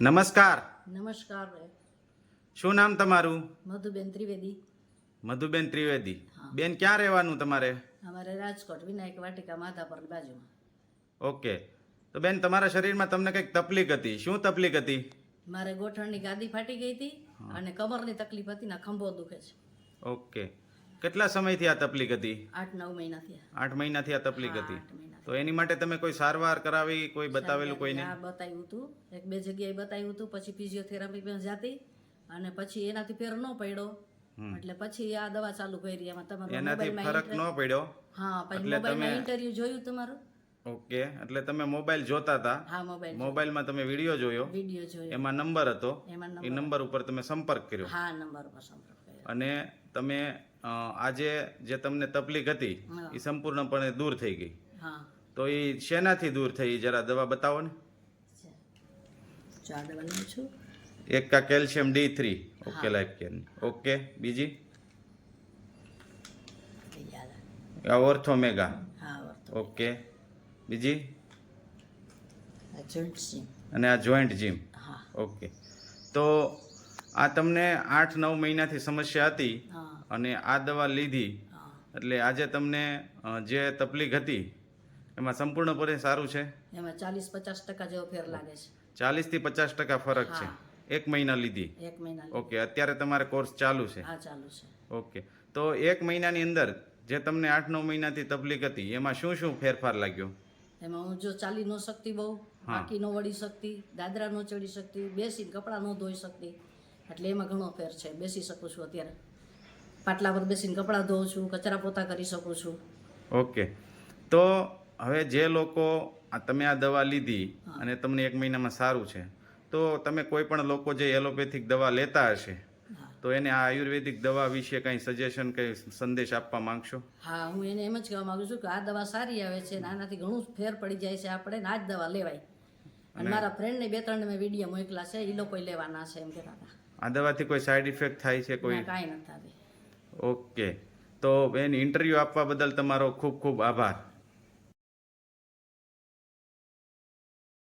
નમસ્કાર. નમસ્કાર શું નામ તમારું? મધુબેન ત્રિવેદી. મધુબેન ત્રિવેદી. બેન ક્યાં રહેવાનું તમારે? અમારે રાજકોટ વિનાયક વાટિકા માધાપર બાજુમાં. ઓકે. તો બેન તમારા શરીરમાં તમને કંઈક તકલીફ હતી? શું તકલીફ હતી? મારે ગોઠણની ગાદી ફાટી ગઈ હતી અને કમરની તકલીફ હતી ને ખંભો દુખે છે. ઓકે. કેટલા સમયથી આ તકલીફ હતી? આઠ નવ મહિનાથી આઠ મહિનાથી આ તકલીફ હતી. તો એની માટે તમે કોઈ સારવાર કરાવી કોઈ બતાવેલું કોઈને હા બતાવ્યું હતું. એક બે જગ્યાએ બતાવ્યું હતું પછી ફિઝિયોથેરાપી પણ જાતી અને પછી એનાથી ફેર ન પડ્યો. એટલે પછી આ દવા ચાલુ કરી એમાં. તમારો એનાથી ફરક ન પડ્યો? હા પછી મોબાઈલમાં ઇન્ટરવ્યુ જોયું તમારું? ઓકે એટલે તમે મોબાઈલ જોતા હતા હા મોબાઈલ મોબાઈલમાં તમે વીડિયો જોયો? વીડિયો જોયો. એમાં નંબર હતો? એ નંબર ઉપર તમે સંપર્ક કર્યો? હા નંબર ઉપર સંપર્ક કર્યો. અને તમે આજે જે તમને તકલીફ હતી એ સંપૂર્ણપણે દૂર થઈ ગઈ? હા. તો એ શેનાથી દૂર થઈ? જરા દવા બતાવો ને. એક કા calcium D three. Okay life care okay બીજી? ઓર્થોમેગા ઓકે બીજી? અને આ જોઈન્ટ જીમ. ઓકે. તો આ તમને આઠ નવ મહિનાથી સમસ્યા હતી અને આ દવા લીધી. એટલે આજે તમને જે તકલીફ હતી એમાં સંપૂર્ણપણે સારું છે? એમાં ચાલીસ પચાસ ટકા જેવો ફેર લાગે છે. ચાલીસથી પચાસ ટકા ફરક છે. એક મહિના લીધી? એક મહિના ઓકે અત્યારે તમારે કોર્સ ચાલુ છે? હા ચાલુ છે. ઓકે. તો એક મહિનાની અંદર જે તમને આઠ નવ મહિનાથી તકલીફ હતી એમાં શું શું ફેરફાર લાગ્યો? એમાં હું જો ચાલી ન શકતી બહુ બાકી ન વળી શકતી દાદરા ન ચડી શકતી બેસીને કપડાં ન ધોઈ શકતી એટલે એમાં ઘણો ફેર છે. બેસી શકું છું અત્યારે. પાટલા પર બેસીને કપડાં ધોઉં છું કચરા પોતા કરી શકું છું. ઓકે. તો હવે જે લોકો આ તમે આ દવા લીધી અને તમને એક મહિનામાં સારું છે તો તમે કોઈ પણ લોકો જે એલોપેથિક દવા લેતા હશે તો એને આ આયુર્વેદિક દવા વિશે કંઈ સજેશન કંઈ સંદેશ આપવા માંગશો? હા હું એને એમ જ કહેવા માંગુ છું કે આ દવા સારી આવે છે આનાથી ઘણું ફેર પડી જાય છે આપણે ને આ જ દવા લેવાય. અને મારા ફ્રેન્ડને બે ત્રણ મેં વીડિયો મોકલા છે એ લોકો લેવાના છે એમ કહેતા હતા. આ દવાથી કોઈ સાઈડ ઇફેક્ટ થાય છે કોઈ? કાંઈ નથી થતી ઓકે. તો બેન ઇન્ટરવ્યૂ આપવા બદલ તમારો ખૂબ ખૂબ આભાર.